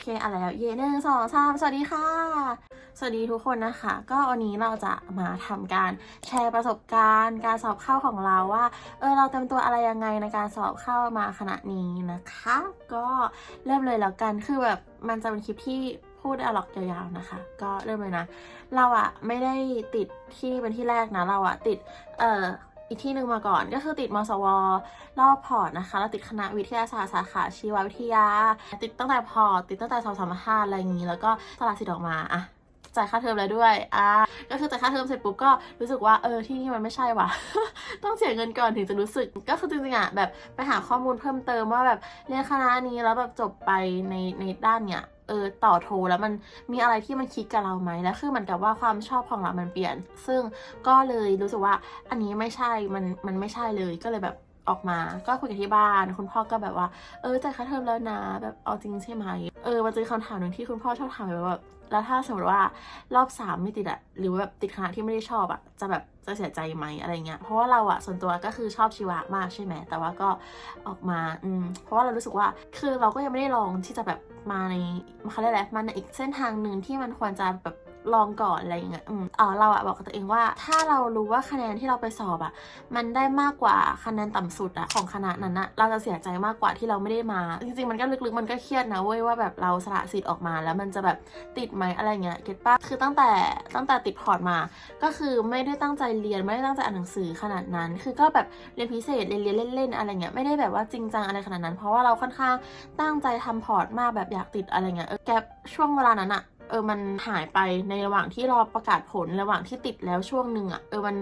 เคอะไรแล้วเย่หนึ่งสองสามสวัสดีค่ะ สวัสดีทุกคนนะคะ ก็วันนี้เราจะมาทำการแชร์ประสบการณ์ การสอบเข้าของเราว่าเออเราเตรียมตัวอะไรยังไงในการสอบเข้ามาขณะนี้นะคะ ก็เริ่มเลยแล้วกันคือแบบมันจะเป็นคลิปที่พูดอะล็อกยาวๆนะคะ ก็เริ่มเลยนะ เราอะไม่ได้ติดที่เป็นที่แรกนะ เราอะติด เอ่อ อีกที่หนึ่งมาก่อนก็คือติดมสว รอบพอร์ตนะคะเราติดคณะวิทยาศาสตร์สาขาชีววิทยา ติดตั้งแต่พอร์ตติดตั้งแต่สองสามห้าอะไรอย่างนี้ แล้วก็สละสิทธิ์ออกมาอะจ่ายค่าเทอมแล้วด้วย อะก็คือจ่ายค่าเทอมเสร็จปุ๊บก็รู้สึกว่าเออที่นี่มันไม่ใช่ว่ะ ต้องเสียเงินก่อนถึงจะรู้สึก ก็คือจริงๆอะแบบไปหาข้อมูลเพิ่มเติมว่าแบบเรียนคณะนี้แล้วแบบจบไปในในด้านเนี้ย เออต่อโทรแล้วมันมีอะไรที่มันคิดกับเราไหมแล้วคือเหมือนกับว่าความชอบของเรามันเปลี่ยน ซึ่งก็เลยรู้สึกว่าอันนี้ไม่ใช่มันมันไม่ใช่เลยก็เลยแบบ ออกมา ก็คุยกับที่บ้าน คุณพ่อก็แบบว่า เออจ่ายค่าเทอมแล้วนะ แบบเอาจริงใช่ไหม เออมันจะมีคำถามหนึ่งที่คุณพ่อชอบถามแบบว่าแล้วถ้าสมมติว่ารอบสามไม่ติดอะหรือว่าแบบติดคณะที่ไม่ได้ชอบอะจะแบบจะเสียใจไหมอะไรเงี้ยเพราะว่าเราอะส่วนตัวก็คือชอบชีวะมากใช่ไหมแต่ว่าก็ออกมาอืมเพราะว่าเรารู้สึกว่าคือเราก็ยังไม่ได้ลองที่จะแบบมาในเขาเรียกอะไรมาในอีกเส้นทางหนึ่งที่มันควรจะแบบ ลองก่อนอะไรอย่างเงี้ย อืมอ๋อเราอะบอกกับตัวเองว่า ถ้าเรารู้ว่าคะแนนที่เราไปสอบอะมันได้มากกว่าคะแนนต่ำสุดอะของคณะนั้นอะเราจะเสียใจมากกว่าที่เราไม่ได้มา จริงๆมันก็ลึกๆมันก็เครียดนะเว้ยว่าแบบเราสละสิทธิ์ออกมา แล้วมันจะแบบติดไหมอะไรเงี้ย เก็ตปะคือตั้งแต่ตั้งแต่ติดพอร์ตมา ก็คือไม่ได้ตั้งใจเรียนไม่ได้ตั้งใจอ่านหนังสือขนาดนั้น คือก็แบบเรียนพิเศษเรียนเล่นๆอะไรเงี้ยไม่ได้แบบว่าจริงจังอะไรขนาดนั้น เพราะว่าเราค่อนข้างตั้งใจทำพอร์ตมากแบบอยากติดอะไรเงี้ยแกช่วงเวลานั้นอะ เออมันหายไปในระหว่างที่รอประกาศผลระหว่างที่ติดแล้วช่วงหนึ่งอะเออมัน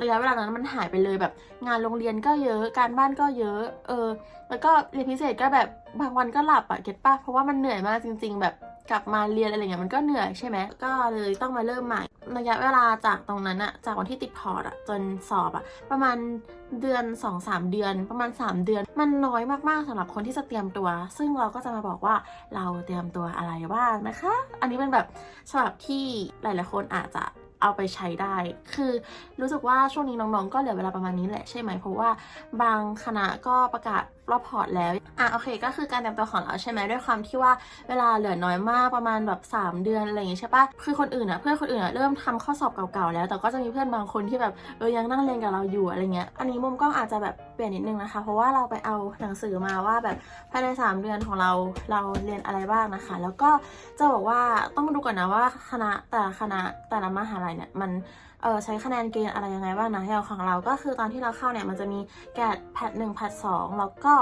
ระยะเวลานั้นมันหายไปเลยแบบ งานโรงเรียนก็เยอะการบ้านก็เยอะ เออ แล้วก็เรียนพิเศษก็แบบบางวันก็หลับอะเก็ตปะเพราะว่ามันเหนื่อยมากจริง ๆ แบบ กลับมาเรียนอะไรเงี้ยมันก็เหนื่อยใช่ไหมก็เลยต้องมาเริ่มใหม่ระยะเวลาจากตรงนั้นอะจากวันที่ติดพอร์ตอะจนสอบอะประมาณเดือน 2-3 เดือน ประมาณ 3 เดือน มันน้อยมากๆสำหรับคนที่จะเตรียมตัว ซึ่งเราก็จะมาบอกว่าเราเตรียมตัวอะไรบ้างนะคะ อันนี้เป็นแบบฉบับที่หลายๆคนอาจจะเอาไปใช้ได้ คือรู้สึกว่าช่วงนี้น้องๆ ก็เหลือเวลาประมาณนี้แหละใช่ไหม เพราะว่าบางคณะก็ประกาศรอบพอร์ตแล้ว อะโอเค ก็คือการเตรียมตัวของเราใช่ไหมด้วยความที่ว่าเวลาเหลือน้อยมากประมาณแบบ 3 เดือนอะไรอย่างงี้ใช่ปะคือคนอื่นอะเพื่อนคนอื่นอะเริ่มทำข้อสอบเก่าๆแล้ว แต่ก็จะมีเพื่อนบางคนที่แบบเออยังนั่งเรียนกับเราอยู่อะไรเงี้ย อันนี้มุมกล้องอาจจะแบบเปลี่ยนนิดนึงนะคะ เพราะว่าเราไปเอาหนังสือมาว่าแบบภายใน 3 เดือนของเราเราเรียนอะไรบ้างนะคะ แล้วก็จะบอกว่าต้องดูก่อนนะว่าคณะแต่ละคณะแต่ละมหาลัยเนี่ยมันเออใช้คะแนนเกณฑ์อะไรยังไงบ้างนะอย่างของเราก็คือตอนที่เราเข้าเนี่ยมันจะมีแกดแพทหนึ่งแพทสองแล้วก็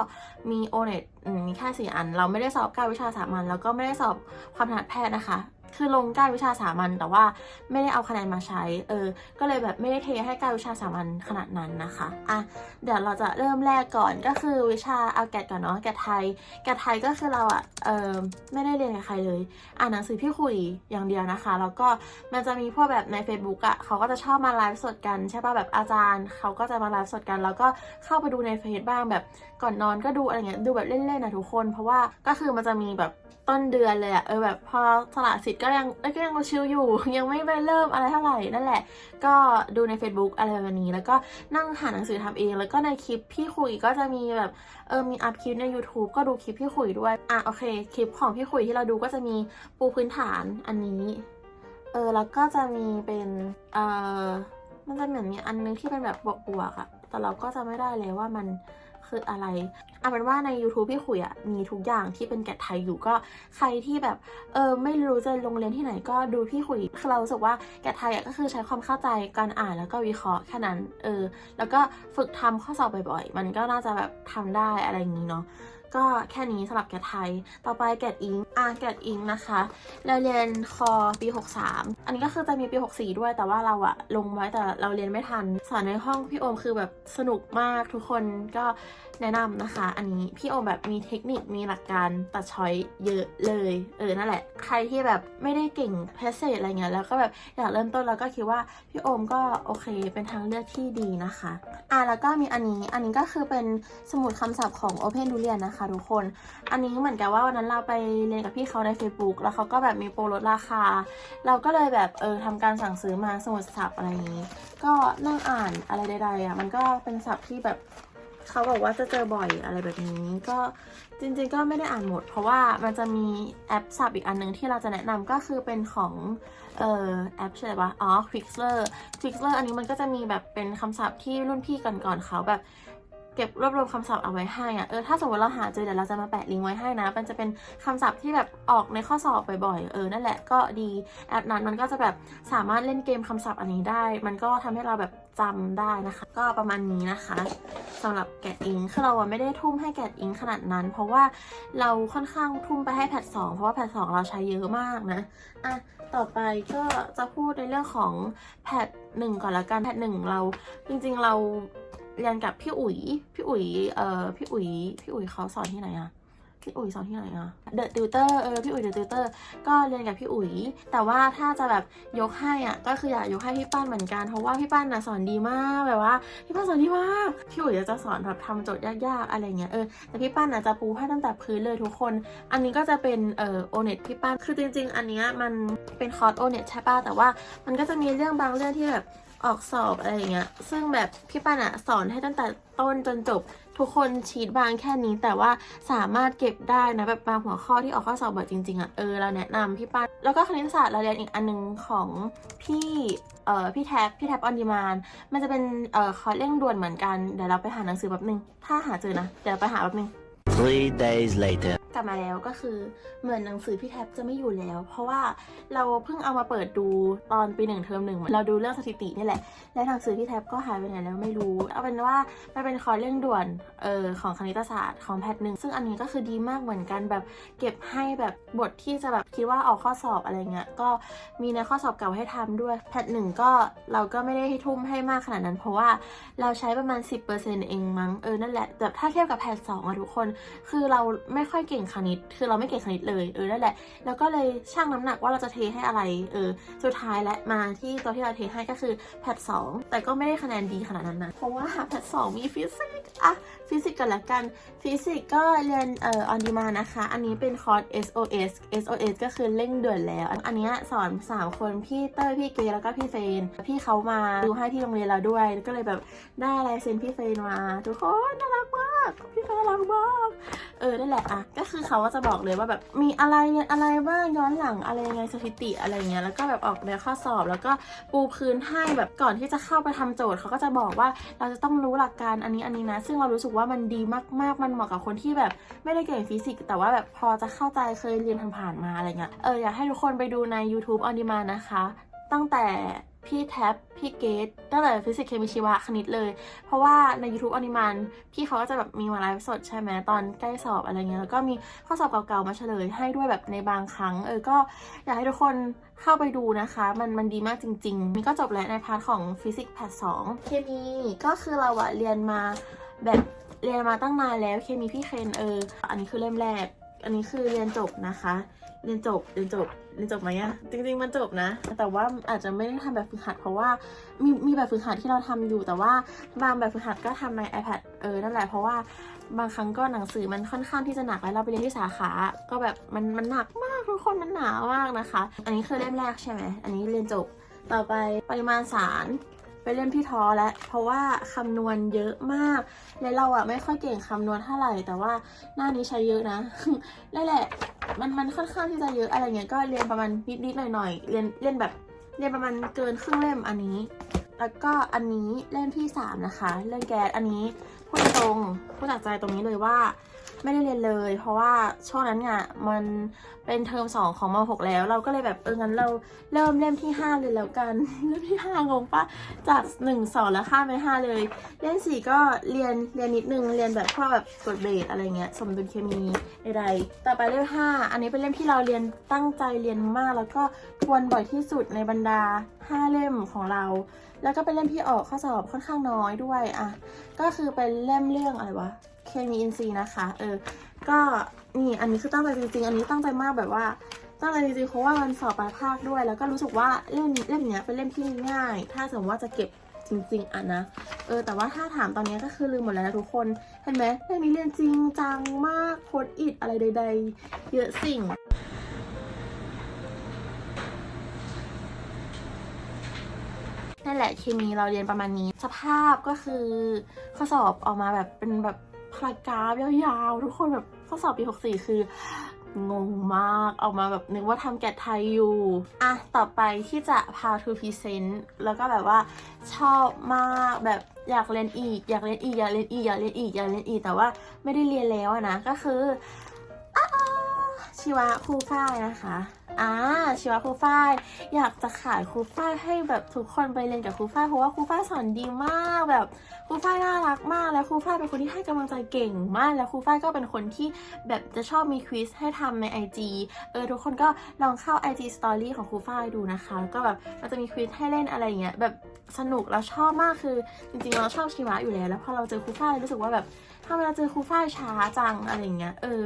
มีโอเน็ตมีแค่สี่อัน เราไม่ได้สอบการวิชาสามัญแล้วก็ไม่ได้สอบความถนัดแพทย์นะคะ คือลงก้าวิชาสามัญแต่ว่าไม่ได้เอาคะแนนมาใช้ เออ ก็เลยแบบไม่ได้เทให้ก้าวิชาสามัญขนาดนั้นนะคะ อะ เดี๋ยวเราจะเริ่มแรกก่อนก็คือวิชาเอาแกดก่อนเนาะแกดไทย แกดไทยก็คือเราอะเออไม่ได้เรียนกับใครเลย อ่านหนังสือพี่คุยอย่างเดียวนะคะ แล้วก็มันจะมีพวกแบบใน Facebook อะ่ะเขาก็จะชอบมาไลฟ์สดกันใช่ป่ะแบบอาจารย์เขาก็จะมาไลฟ์สดกัน แล้วก็เข้าไปดูในเฟซบ้างแบบก่อนนอนก็ดูอะไรเงี้ยดูแบบเล่นๆนะทุกคน เพราะว่าก็คือมันจะมีแบบ ต้นเดือนเลยอะเออแบบพอสละสิทธิ์ก็ยังเอ้ก็ยังชิลอยู่ ยังไม่ไปเริ่มอะไรเท่าไหร่นั่นแหละ ก็ดูใน Facebook อะไรแบบนี้ แล้วก็นั่งหาหนังสือทำเอง แล้วก็ในคลิปพี่คุยก็จะมีแบบเออมีอัพคลิปใน YouTube ก็ดูคลิปพี่คุยด้วยอะโอเคคลิปของพี่คุยที่เราดูก็จะมีปูพื้นฐานอันนี้เออแล้วก็จะมีเป็นเออมันจะเหมือนมีอันนึงที่เป็นแบบบวกๆอะแต่เราก็จะไม่ได้เลยว่ามัน คืออะไรเอาเป็นว่าใน YouTube พี่ขุยอะมีทุกอย่างที่เป็นแกะไทยอยู่ก็ใครที่แบบเออไม่รู้จะลงเรียนที่ไหนก็ดูพี่ขุยคือเราสึกว่าแกะไทยอะก็คือใช้ความเข้าใจการอ่านแล้วก็วิเคราะห์แค่นั้นเออแล้วก็ฝึกทำข้อสอบบ่อยๆ มันก็น่าจะแบบทำได้อะไรอย่างนี้เนาะ ก็แค่นี้สำหรับแกไทย ต่อไปแกดอิงอ่าแกดอิงนะคะเราเรียนคอปี 63 อันนี้ก็คือจะมีปี 64 ด้วย แต่ว่าเราอะลงไว้แต่เราเรียนไม่ทันสอนในห้องพี่โอมคือแบบสนุกมากทุกคนก็ แนะนำนะคะ อันนี้พี่โอมแบบมีเทคนิคมีหลักการตัดช้อยเยอะเลย เออนั่นแหละ ใครที่แบบไม่ได้เก่งแพสเซจอะไรเงี้ยแล้วก็แบบอยากเริ่มต้นแล้วก็คิดว่าพี่โอมก็โอเคเป็นทางเลือกที่ดีนะคะอะแล้วก็มีอันนี้อันนี้ก็คือเป็นสมุดคำศัพท์ของ Open d u l i a n นะคะทุกคน อันนี้เหมือนกับว่าวันนั้นเราไปเรียนกับพี่เขาใน Facebook แล้วเขาก็แบบมีโปรลดราคา เราก็เลยแบบเออทำการสั่งซื้อมาสมุดศัพท์อะไรอย่างนี้ ก็นั่งอ่านอะไรใดๆอะมันก็เป็นศัพท์ที่แบบ เขาบอกว่าจะเจอบ่อยอะไรแบบนี้ก็จริงๆก็ไม่ได้อ่านหมด เพราะว่ามันจะมีแอปสับอีกอันนึงที่เราจะแนะนำก็คือเป็นของเอ่อแอปชื่ออะไรวะอ๋อ Quixler Quixler อันนี้มันก็จะมีแบบเป็นคำศัพท์ที่รุ่นพี่ก่อนๆเขาแบบ เก็บรวบรวมคำศัพท์เอาไว้ให้อะเออถ้าสมมติเราหาเจอเดี๋ยวเราจะมาแปะลิงก์ไว้ให้นะ มันจะเป็นคำศัพท์ที่แบบออกในข้อสอบบ่อยๆเออนั่นแหละก็ดีแอปนั้นมันก็จะแบบสามารถเล่นเกมคำศัพท์อันนี้ได้ มันก็ทำให้เราแบบจำได้นะคะ ก็ประมาณนี้นะคะสำหรับแกดอิงคือเราไม่ได้ทุ่มให้แกดอิงขนาดนั้น เพราะว่าเราค่อนข้างทุ่มไปให้แพทสองเพราะว่าแพทสองเราใช้เยอะมากนะอะต่อไปก็จะพูดในเรื่องของแพทหนึ่งก่อนละกันแพทหนึ่งเราจริงๆเรา เรียนกับพี่อุ๋ย พี่อุ๋ย เอ่อ พี่อุ๋ย พี่อุ๋ยเขาสอนที่ไหนอะพี่อุ๋ยสอนที่ไหนอะเดอะติวเตอร์ เออ พี่อุ๋ยเดอะติวเตอร์ ก็เรียนกับพี่อุ๋ย แต่ว่าถ้าจะแบบยกให้อะ ก็คืออยากยกให้พี่ปั้นเหมือนกัน เพราะว่าพี่ปั้นน่ะสอนดีมาก แบบว่า พี่ปั้นสอนดีมาก พี่อุ๋ยจะสอนแบบทำโจทย์ยากๆ อะไรเงี้ย เออ แต่พี่ปั้นอะจะปูให้ตั้งแต่พื้นเลยทุกคน อันนี้ก็จะเป็น เอ่อ โอเน็ตพี่ปั้น คือจริง ๆ อันเนี้ยมันเป็นคอร์สโอเน็ตใช่ป่ะ แต่ว่ามันก็จะมีเรื่องบางเรื่องที่แบบ ออกสอบอะไรอย่างเงี้ย ซึ่งแบบพี่ป้านอะสอนให้ตั้งแต่ต้นจนจบ ทุกคนชีตบางแค่นี้ แต่ว่าสามารถเก็บได้นะแบบบางหัวข้อที่ออกข้อสอบแบบจริงๆอะเออเราแนะนำพี่ป้านแล้วก็คณิตศาสตร์เราเรียนอีกอันหนึงของพี่เอ่อพี่แท็บพี่แท็บออนดีมานมันจะเป็นเอ่อคอร์สเร่งด่วนเหมือนกันเดี๋ยวเราไปหาหนังสือแป๊บนึงถ้าหาเจอนะเดี๋ยวไปหาแป๊บนึง Three days later. กลับมาแล้วก็คือเหมือนหนังสือพี่แท็บจะไม่อยู่แล้ว เพราะว่าเราเพิ่งเอามาเปิดดูตอนปีหนึ่งเทอมหนึ่งเราดูเรื่องสถิตินี่แหละ และหนังสือพี่แท็บก็หายไปไหนแล้วไม่รู้ เอาเป็นว่ามันเป็นคอร์สเร่งด่วนเออของคณิตศาสตร์ของแพทหนึ่งซึ่งอันนี้ก็คือดีมากเหมือนกันแบบเก็บให้แบบบทที่จะแบบคิดว่าออกข้อสอบอะไรเงี้ยก็มีในข้อสอบเก่าให้ทำด้วยแพทหนึ่งก็เราก็ไม่ได้ให้ทุ่มให้มากขนาดนั้น เพราะว่าเราใช้ประมาณ 10%เองมั้งเออนั่นแหละแต่ถ้าเทียบกับแพทสองอะทุกคน คือเราไม่ค่อยเก่งคณิต คือเราไม่เก่งคณิตเลย เออ นั่นแหละ แล้วก็เลยชั่งน้ำหนักว่าเราจะเทให้อะไร เออ สุดท้ายและมาที่ตัวที่เราเทให้ก็คือแพทสองแต่ก็ไม่ได้คะแนนดีขนาดนั้นนะ เพราะว่าแพทสองมีฟิสิกส์อะฟิสิกส์กันละกัน ฟิสิกส์ก็เรียนเอ่อ on demand นะคะ อันนี้เป็นคอร์ส SOS SOS ก็คือเร่งด่วนแล้ว อันนี้สอน 3 คนพี่เต้ยพี่เกแล้วก็พี่เฟน พี่เขามาดูให้ที่โรงเรียนเราด้วย ก็เลยแบบได้ลายเซ็นพี่เฟนมา ทุกคนน่ารักมาก พี่เฟนน่ารักมากเออนั่นแหละอะก็คือเขาก็จะบอกเลยว่าแบบมีอะไรเนี่ยอะไรบ้างย้อนหลังอะไรยังไงสถิติอะไรเงี้ยแล้วก็แบบออกในข้อสอบแล้วก็ปูพื้นให้แบบก่อนที่จะเข้าไปทำโจทย์เขาก็จะบอกว่าเราจะต้องรู้หลักการอันนี้อันนี้นะ ซึ่งเรารู้สึกว่ามันดีมากๆ มันเหมาะกับคนที่แบบไม่ได้เก่งฟิสิกส์แต่ว่าแบบพอจะเข้าใจเคยเรียนผ่านๆมาอะไรเงี้ยเอออยากให้ทุกคนไปดูใน YouTube on demand นะคะ ตั้งแต่ พี่แท็บพี่เกตตั้งแต่ฟิสิกส์เคมีชีวะคณิตเลย เพราะว่าใน YouTube on demand พี่เขาก็จะแบบมีมาไลฟ์สดใช่ไหมตอนใกล้สอบอะไรเงี้ยแล้วก็มีข้อสอบเก่าๆมาเฉลยให้ด้วยแบบในบางครั้ง เออก็อยากให้ทุกคนเข้าไปดูนะคะ มันมันดีมากจริงๆนี่ก็จบแล้วในพาร์ทของฟิสิกส์แพทสองเคมีก็คือเราอะเรียนมาแบบเรียนมาตั้งนานแล้วเคมีพี่เคนเออ อันนี้คือเล่มแรก อันนี้คือเรียนจบนะคะ เรียนจบ เรียนจบ เรียนจบไหมอะจริง ๆ มันจบนะ แต่ว่าอาจจะไม่ได้ทำแบบฝึกหัด เพราะว่ามีมีแบบฝึกหัดที่เราทำอยู่ แต่ว่าบางแบบฝึกหัดก็ทำใน iPad เออ นั่นแหละ เพราะว่าบางครั้งก็หนังสือมันค่อนข้างที่จะหนักแล้วเราไปเรียนที่สาขา ก็แบบมันมันหนักมากทุกคนมันหนามากนะคะ อันนี้คือเล่มแรกใช่ไหม อันนี้เรียนจบ ต่อไปปริมาณสาร ไปเล่มที่ท้อแล้ว เพราะว่าคำนวณเยอะมาก และเราอะไม่ค่อยเก่งคำนวณเท่าไหร่ แต่ว่าหน้านี้ใช้เยอะนะนั่นแหละ มันมันค่อนข้างที่จะเยอะอะไรเงี้ย ก็เรียนประมาณนิดนิดๆหน่อยหน่อยๆ เรียนเรียนแบบเรียนประมาณเกินครึ่งเล่มอันนี้ แล้วก็อันนี้เล่มที่สามนะคะ เรื่องแก๊สอันนี้พูดตรงพูดจากใจตรงนี้เลยว่า ไม่ได้เรียนเลย เพราะว่าช่วงนั้นเนี่ยมันเป็นเทอมสองของมหกแล้ว เราก็เลยแบบเอองั้นเราเริ่มเล่มที่ห้าเลยแล้วกัน เล่มที่ห้างงปะจากหนึ่งสองแล้วข้ามไปห้าเลย เล่มสี่ก็เรียนเรียนนิดนึงเรียนแบบพวกแบบกฎเบสอะไรเงี้ยสมดุลเคมีใดๆต่อไปเล่มห้าอันนี้เป็นเล่มที่เราเรียนตั้งใจเรียนมาก แล้วก็ทวนบ่อยที่สุดในบรรดาห้าเล่มของเรา แล้วก็เป็นเล่มที่ออกข้อสอบค่อนข้างน้อยด้วยอะก็คือเป็นเล่มเรื่องอะไรวะ เคมีอินซีย์นะคะ เออ ก็นี่อันนี้คือตั้งใจจริงๆ อันนี้ตั้งใจมากแบบว่า ตั้งใจจริงๆ เพราะว่ามันสอบปลายภาคด้วย แล้วก็รู้สึกว่าเล่มเล่มเนี้ยเป็นเล่มที่ง่าย ถ้าสมมติว่าจะเก็บจริงๆอะนะ เออ แต่ว่าถ้าถามตอนนี้ก็คือลืมหมดแล้วนะทุกคน เห็นไหมเล่มนี้เรียนจริงจังมากโคดอิดอะไรใด ๆ เยอะสิ่งนั่นแหละเคมีเราเรียนประมาณนี้ สภาพก็คือข้อสอบออกมาแบบเป็นแบบ พลายกราฟยาวๆ ทุกคนแบบข้อสอบปี64 คืองงมากออกมาแบบนึกว่าทำแกะไทยอยู่ อะ ต่อไปที่จะ how to present แล้วก็แบบว่าชอบมากแบบอยากเรียนอีก อยากเรียนอีก อยากเรียนอีก อยากเรียนอีก อยากเรียนอีก แต่ว่าไม่ได้เรียนแล้วนะ ก็คืออชีวะครูฝ้ายนะคะ อ่าชีวะครูฝ้ายอยากจะขายครูฝ้ายให้แบบทุกคนไปเรียนกับครูฝ้ายเพราะว่าครูฝ้ายสอนดีมากแบบครูฝ้ายน่ารักมาก แล้วครูฝ้ายเป็นคนที่ให้กำลังใจเก่งมาก แล้วครูฝ้ายก็เป็นคนที่แบบจะชอบมีควิสให้ทำใน IG เออทุกคนก็ลองเข้า IG Story ของครูฝ้ายดูนะคะแล้วก็แบบมันจะมีควิสให้เล่นอะไรอย่างเงี้ยแบบสนุกแล้วชอบมากคือ จริงๆเราชอบชีวะอยู่แล้วแล้วพอเราเจอครูฝ้ายรู้สึกว่าแบบ ถ้าเวลาเจอครูฝ้ายช้าจังอะไรเงี้ย เออ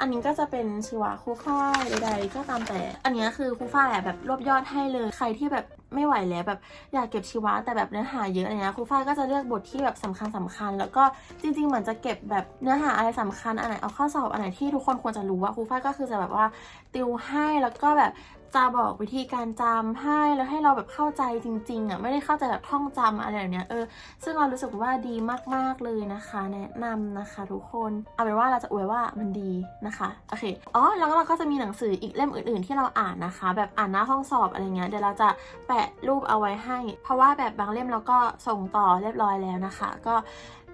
อันนี้ก็จะเป็นชีวะครูฝ้ายใดๆก็ตามแต่ อันนี้คือครูฝ้ายแบบรวบยอดให้เลย ใครที่แบบไม่ไหวแล้วแบบอยากเก็บชีวะแต่แบบเนื้อหาเยอะอะไรเงี้ยครูฝ้ายก็จะเลือกบทที่แบบสำคัญสำคัญ แล้วก็จริง ๆ เหมือนจะเก็บแบบเนื้อหาอะไรสำคัญอันไหนเอาข้อสอบอันไหนที่ทุกคนควรจะรู้ว่าครูฝ้ายก็คือจะแบบว่าติวให้แล้วก็แบบ จะบอกวิธีการจำให้แล้วให้เราแบบเข้าใจจริงๆอะไม่ได้เข้าใจแบบท่องจำอะไรแบบเนี้ยเออซึ่งเรารู้สึกว่าดีมากๆเลยนะคะ แนะนำนะคะทุกคนเอาเป็นว่าเราจะอวยว่ามันดีนะคะโอเคอ๋อแล้วก็เราก็จะมีหนังสืออีกเล่มอื่น ๆ ที่เราอ่านนะคะ แบบอ่านหน้าห้องสอบอะไรเงี้ยเดี๋ยวเราจะแปะรูปเอาไว้ให้ เพราะว่าแบบบางเล่มเราก็ส่งต่อเรียบร้อยแล้วนะคะ ก็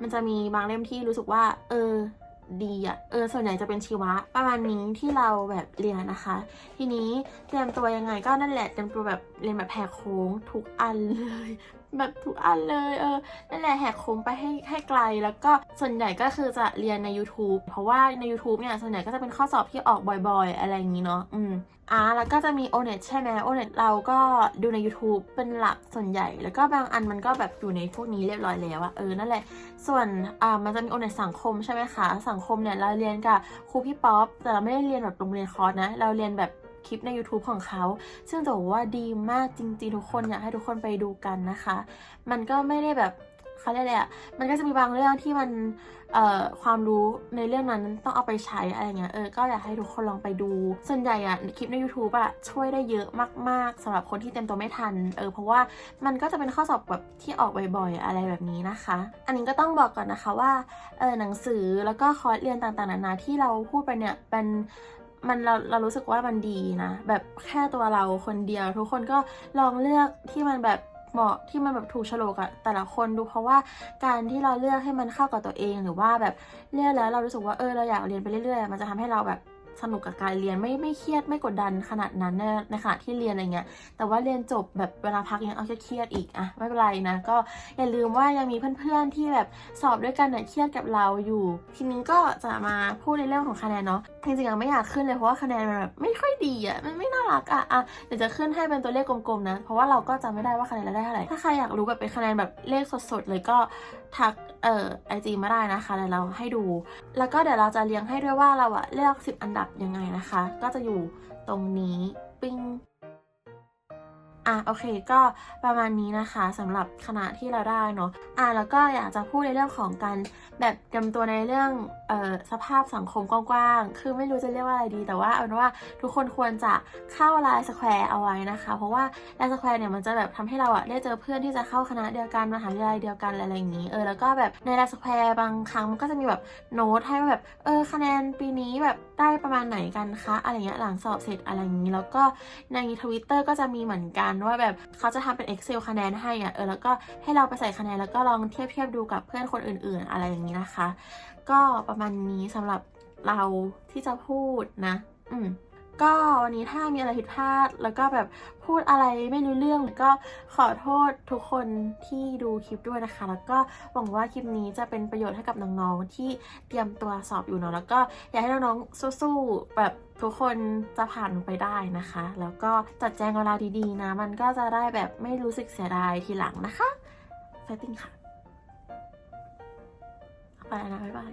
มันจะมีบางเล่มที่รู้สึกว่า เออ ดีอะเออส่วนใหญ่จะเป็นชีวะ ประมาณนี้ที่เราแบบเรียนนะคะ ทีนี้เตรียมตัวยังไงก็นั่นแหละเตรียมตัวแบบเรียนแบบแผกโค้งทุกอันเลย แบบทุกอันเลยเออนั่นแหละแหกโค้งไปให้ให้ไกล แล้วก็ส่วนใหญ่ก็คือจะเรียนใน YouTube เพราะว่าใน YouTube เนี่ยส่วนใหญ่ก็จะเป็นข้อสอบที่ออกบ่อยๆ อะไรอย่างนี้เนาะอืมอ่าแล้วก็จะมี o n e t ใช่ไหม o n e t เราก็ดูใน YouTube เป็นหลักส่วนใหญ่ แล้วก็บางอันมันก็แบบอยู่ในพวกนี้เรียบร้อยแล้วอะเออนั่นแหละ ส่วนอ่ามันจะมี o n e t สังคมใช่ไหมคะ สังคมเนี่ยเราเรียนกับครูพี่ป๊อปแต่เราไม่ได้เรียนแบบโรงเรียนคอร์สนะ เราเรียนแบบ คลิปใน YouTube ของเขา ซึ่งจะบอกว่าดีมากจริงๆ ทุกคนอยากให้ทุกคนไปดูกันนะคะ มันก็ไม่ได้แบบเขาเรียกอะไรอะมันก็จะมีบางเรื่องที่มันเอ่อความรู้ในเรื่องนั้นต้องเอาไปใช้อะไรเงี้ยเออก็อยากให้ทุกคนลองไปดู ส่วนใหญ่อะคลิปใน YouTube อะช่วยได้เยอะมากๆสำหรับคนที่เต็มตัวไม่ทันเออเพราะว่ามันก็จะเป็นข้อสอบแบบที่ออกบ่อยๆ อะไรแบบนี้นะคะ อันนี้ก็ต้องบอกก่อนนะคะว่าเออหนังสือแล้วก็คอร์สเรียนต่างๆนานาที่เราพูดไปเนี่ยเป็น มันเราเรารู้สึกว่ามันดีนะ แบบแค่ตัวเราคนเดียว ทุกคนก็ลองเลือกที่มันแบบเหมาะที่มันแบบถูกโฉลกอะแต่ละคนดูเพราะว่าการที่เราเลือกให้มันเข้ากับตัวเองหรือว่าแบบเลือกแล้วเรารู้สึกว่าเออเราอยากเรียนไปเรื่อยๆ มันจะทำให้เราแบบ สนุกกับการเรียนไม่ไม่เครียดไม่กดดันขนาดนั้นในในขณะที่เรียนอะไรเงี้ย แต่ว่าเรียนจบแบบเวลาพักยังเอาเครียดอีกอะไม่เป็นไรนะ ก็อย่าลืมว่ายังมีเพื่อนๆที่แบบสอบด้วยกันเนี่ยเครียดกับเราอยู่ ทีนี้ก็จะมาพูดในเรื่องของคะแนนเนาะจริงๆอะไม่อยากขึ้นเลยเพราะว่าคะแนนมันแบบไม่ค่อยดีอะมันไม่น่ารักอะอะเดี๋ยวจะขึ้นให้เป็นตัวเลขกลมๆนะ เพราะว่าเราก็จำไม่ได้ว่าคะแนนเราได้เท่าไหร่ถ้าใครอยากรู้แบบเป็นคะแนนแบบเลขสดๆเลยก็ทักเอ่อไอจีมาได้นะคะเดี๋ยวเราให้ดู แล้วก็เดี๋ยวเราจะเลี้ยงให้ด้วยว่าเราอะเลือก 10 อันดับยังไงนะคะ ก็จะอยู่ตรงนี้ปิ้ง อะโอเคก็ประมาณนี้นะคะสำหรับคณะที่เราได้เนาะอะแล้วก็อยากจะพูดในเรื่องของการแบบเตรียมตัวในเรื่องเอ่อสภาพสังคมกว้างๆคือไม่รู้จะเรียกว่าอะไรดี แต่ว่าเอาเป็นว่าทุกคนควรจะเข้าไลน์สแควร์เอาไว้นะคะ เพราะว่าไลน์สแควร์เนี่ยมันจะแบบทำให้เราอะได้เจอเพื่อนที่จะเข้าคณะเดียวกันมหาวิทยาลัยเดียวกันอะไรอย่างนี้เออแล้วก็แบบในไลน์สแควร์บางครั้งมันก็จะมีแบบโน้ตให้ว่าแบบเออคะแนนปีนี้แบบได้ประมาณไหนกันคะอะไรเงี้ยหลังสอบเสร็จอะไรอย่างนี้ แล้วก็ใน Twitter ก็จะมีเหมือนกันว่าแบบเขาจะทำเป็น Excel คะแนนให้อะเออแล้วก็ให้เราไปใส่คะแนนแล้วก็ลองเทียบเทียบดูกับเพื่อนคนอื่น ๆ อะไรอย่างนี้นะคะ ก็ประมาณนี้สำหรับเราที่จะพูดนะ อืม ก็วันนี้ถ้ามีอะไรผิดพลาด แล้วก็แบบพูดอะไรไม่รู้เรื่องก็ขอโทษทุกคนที่ดูคลิปด้วยนะคะ แล้วก็หวังว่าคลิปนี้จะเป็นประโยชน์ให้กับน้องๆที่เตรียมตัวสอบอยู่เนาะแล้วก็อยากให้น้องๆสู้ๆแบบทุกคนจะผ่านไปได้นะคะ แล้วก็จัดแจงเวลาดีๆนะ มันก็จะได้แบบไม่รู้สึกเสียดายทีหลังนะคะไฟติ้งค่ะ ไปแล้วนะบ๊ายบาย